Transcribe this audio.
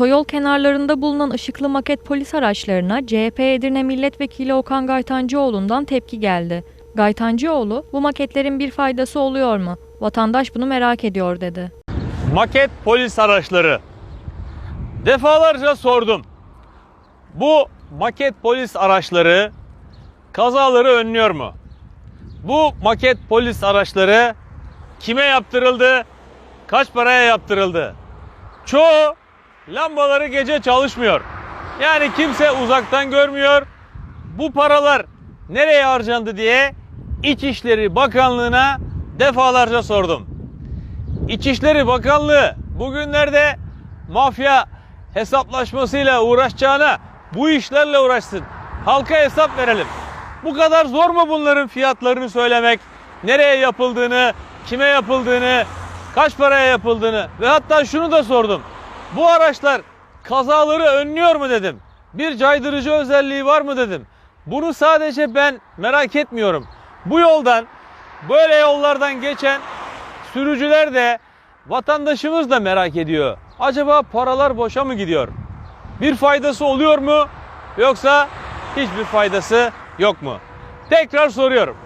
Otoyol kenarlarında bulunan ışıklı maket polis araçlarına CHP Edirne Milletvekili Okan Gaytancıoğlu'ndan tepki geldi. Gaytancıoğlu, bu maketlerin bir faydası oluyor mu? Vatandaş bunu merak ediyor dedi. Maket polis araçları. Defalarca sordum. Bu maket polis araçları kazaları önlüyor mu? Bu maket polis araçları kime yaptırıldı? Kaç paraya yaptırıldı? Çoğu lambaları gece çalışmıyor. Yani kimse uzaktan görmüyor. Bu paralar nereye harcandı diye İçişleri Bakanlığı'na defalarca sordum. İçişleri Bakanlığı bugünlerde mafya hesaplaşmasıyla uğraşacağına bu işlerle uğraşsın. Halka hesap verelim. Bu kadar zor mu bunların fiyatlarını söylemek? Nereye yapıldığını, kime yapıldığını, kaç paraya yapıldığını ve hatta şunu da sordum. Bu araçlar kazaları önlüyor mu dedim. Bir caydırıcı özelliği var mı dedim. Bunu sadece ben merak etmiyorum. Bu yoldan böyle yollardan geçen sürücüler de vatandaşımız da merak ediyor. Acaba paralar boşa mı gidiyor? Bir faydası oluyor mu? Yoksa hiçbir faydası yok mu? Tekrar soruyorum.